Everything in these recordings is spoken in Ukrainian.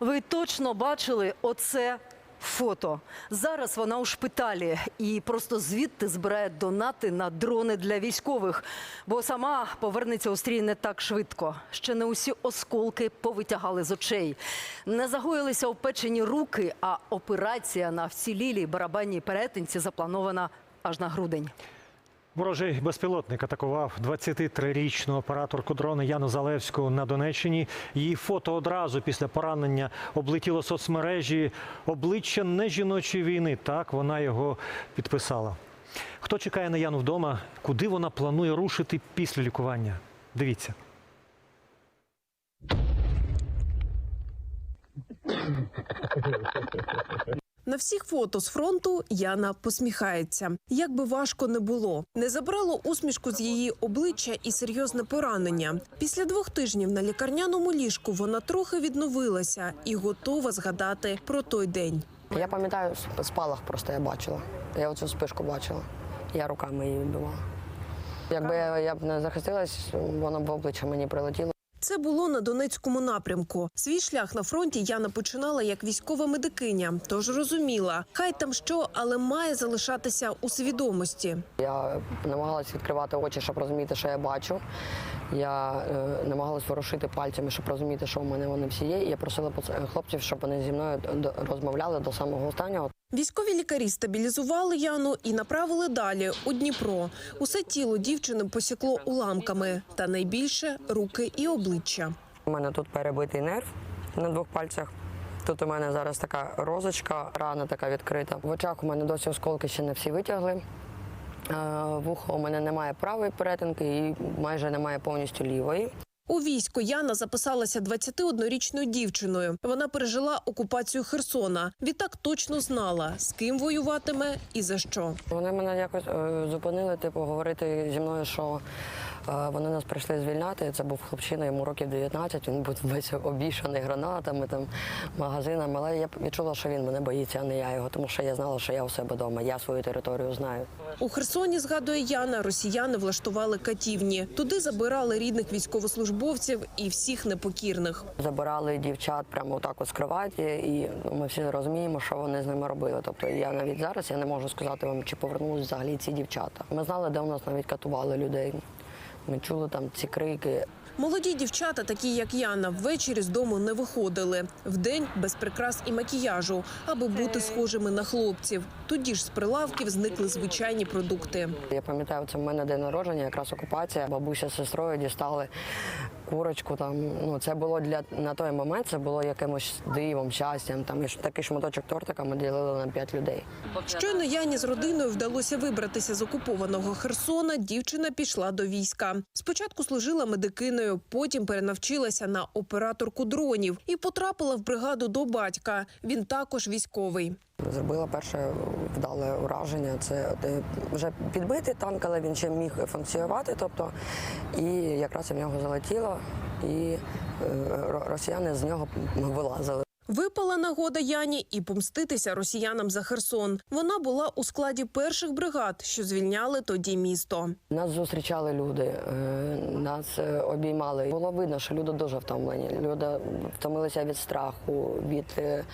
Ви точно бачили оце фото. Зараз вона у шпиталі і просто звідти збирає донати на дрони для військових, бо сама повернеться у стрій не так швидко. Ще не усі осколки повитягали з очей. Не загоїлися опечені руки, а операція на вцілілій барабанній перетинці запланована аж на грудень. Ворожий безпілотник атакував 23-річну операторку дрона Яну Залевську на Донеччині. Її фото одразу після поранення облетіло соцмережі. Обличчя не жіночої війни. Так вона його підписала. Хто чекає на Яну вдома? Куди вона планує рушити після лікування? Дивіться. Всіх фото з фронту Яна посміхається. Як би важко не було, не забрало усмішку з її обличчя і серйозне поранення. Після двох тижнів на лікарняному ліжку вона трохи відновилася і готова згадати про той день. Я пам'ятаю спалах просто я бачила. Я оцю спишку бачила. Я руками її відбивала. Якби я, я б не захистилась, воно б обличчя мені прилетіло. Це було на Донецькому напрямку. Свій шлях на фронті Яна починала як військова медикиня, тож розуміла, хай там що, але має залишатися у свідомості. Я намагалась відкривати очі, щоб розуміти, що я бачу. Я е, намагалась ворушити пальцями, щоб розуміти, що в мене вони всі є. І я просила поц- хлопців, щоб вони зі мною розмовляли до самого останнього. Військові лікарі стабілізували Яну і направили далі у Дніпро. Усе тіло дівчини посікло уламками, та найбільше руки і обличчя. У мене тут перебитий нерв на двох пальцях. Тут у мене зараз така розочка, рана така відкрита. В очах у мене досі осколки ще не всі витягли. Е, Вухо у мене немає правої перетинки і майже немає повністю лівої. У військо Яна записалася 21-річною дівчиною. Вона пережила окупацію Херсона. Відтак точно знала, з ким воюватиме і за що. Вони мене якось е, зупинили, типу, говорити зі мною, що вони нас прийшли звільняти. Це був хлопчина, йому років 19, він був весь обішаний гранатами, там, магазинами. Але я відчула, що він мене боїться, а не я його, тому що я знала, що я у себе вдома, я свою територію знаю. У Херсоні, згадує Яна, росіяни влаштували катівні. Туди забирали рідних військовослужбовців і всіх непокірних. Забирали дівчат прямо отак от з кроваті, і ну, ми всі розуміємо, що вони з ними робили. Тобто я навіть зараз я не можу сказати вам, чи повернулись взагалі ці дівчата. Ми знали, де у нас навіть катували людей. Ми чули там ці крики. Молоді дівчата, такі як Яна, ввечері з дому не виходили. Вдень без прикрас і макіяжу, аби бути схожими на хлопців. Тоді ж з прилавків зникли звичайні продукти. Я пам'ятаю, це в мене день народження, якраз окупація. Бабуся з сестрою дістали курочку. Там ну це було для на той момент. Це було якимось дивом, щастям. Там і такий шматочок тортика ми ділили на п'ять людей. Щойно Яні з родиною вдалося вибратися з окупованого Херсона. Дівчина пішла до війська. Спочатку служила медикиною, потім перенавчилася на операторку дронів і потрапила в бригаду до батька. Він також військовий. Зробила перше вдале ураження. Це е, вже підбитий танк, але він ще міг функціонувати. Тобто, і якраз в нього залетіло, і е, росіяни з нього вилазили. Випала нагода Яні і помститися росіянам за Херсон. Вона була у складі перших бригад, що звільняли тоді місто. Нас зустрічали люди, е, нас е, обіймали. Було видно, що люди дуже втомлені. Люди втомилися від страху, від е,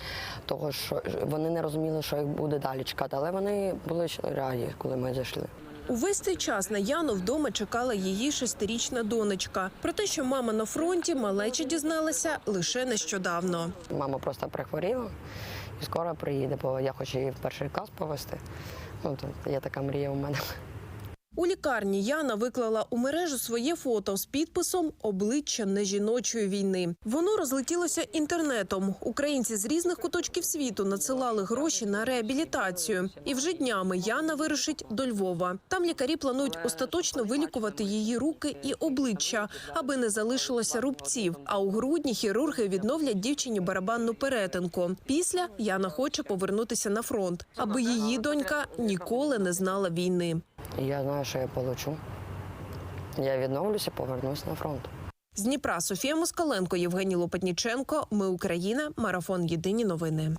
того, що вони не розуміли, що їх буде далі чекати. Але вони були раді, коли ми зайшли. Увесь цей час на Яну вдома чекала її шестирічна донечка. Про те, що мама на фронті, малеча дізналася лише нещодавно. Мама просто прихворіла і скоро приїде, бо я хочу її в перший клас повести. Ну, то я така мрія у мене. У лікарні Яна виклала у мережу своє фото з підписом Обличчя нежіночої війни. Воно розлетілося інтернетом. Українці з різних куточків світу надсилали гроші на реабілітацію. І вже днями Яна вирушить до Львова. Там лікарі планують остаточно вилікувати її руки і обличчя, аби не залишилося рубців. А у грудні хірурги відновлять дівчині барабанну перетинку. Після Яна хоче повернутися на фронт, аби її донька ніколи не знала війни. Я знаю, що я получу. Я відновлюся, повернусь на фронт. З Дніпра Софія Москаленко, Євгеній Лопатніченко. Ми Україна. Марафон Єдині новини.